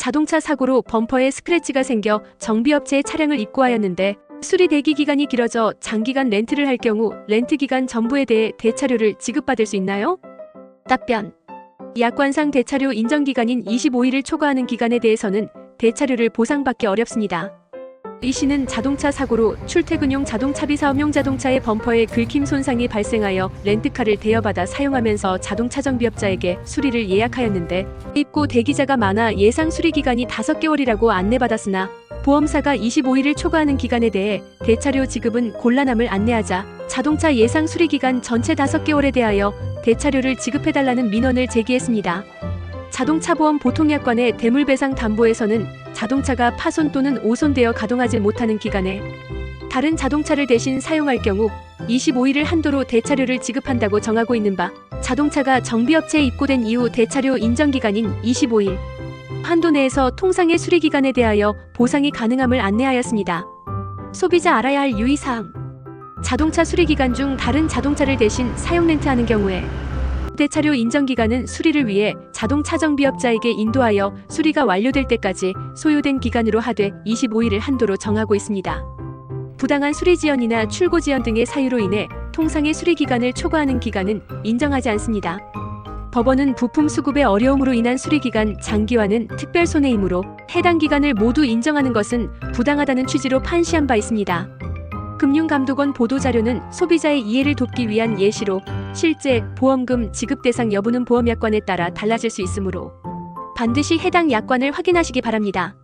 자동차 사고로 범퍼에 스크래치가 생겨 정비업체에 차량을 입고하였는데 수리 대기 기간이 길어져 장기간 렌트를 할 경우 렌트 기간 전부에 대해 대차료를 지급받을 수 있나요? 답변. 약관상 대차료 인정 기간인 25일을 초과하는 기간에 대해서는 대차료를 보상받기 어렵습니다. 이 씨는 자동차 사고로 출퇴근용 자동차비 사업용 자동차의 범퍼에 긁힘 손상이 발생하여 렌트카를 대여받아 사용하면서 자동차 정비업자에게 수리를 예약하였는데 입고 대기자가 많아 예상 수리 기간이 5개월이라고 안내받았으나 보험사가 25일을 초과하는 기간에 대해 대차료 지급은 곤란함을 안내하자 자동차 예상 수리 기간 전체 5개월에 대하여 대차료를 지급해달라는 민원을 제기했습니다. 자동차 보험 보통약관의 대물배상 담보에서는 자동차가 파손 또는 오손되어 가동하지 못하는 기간에 다른 자동차를 대신 사용할 경우 25일을 한도로 대차료를 지급한다고 정하고 있는 바 자동차가 정비업체에 입고된 이후 대차료 인정 기간인 25일 한도 내에서 통상의 수리 기간에 대하여 보상이 가능함을 안내하였습니다. 소비자 알아야 할 유의사항 자동차 수리 기간 중 다른 자동차를 대신 사용 렌트하는 경우에 대차료 인정 기간은 수리를 위해 자동차 정비업자에게 인도하여 수리가 완료될 때까지 소요된 기간으로 하되 25일을 한도로 정하고 있습니다. 부당한 수리 지연이나 출고 지연 등의 사유로 인해 통상의 수리 기간을 초과하는 기간은 인정하지 않습니다. 법원은 부품 수급의 어려움으로 인한 수리 기간 장기화는 특별 손해이므로 해당 기간을 모두 인정하는 것은 부당하다는 취지로 판시한 바 있습니다. 금융감독원 보도자료는 소비자의 이해를 돕기 위한 예시로 실제 보험금 지급 대상 여부는 보험약관에 따라 달라질 수 있으므로 반드시 해당 약관을 확인하시기 바랍니다.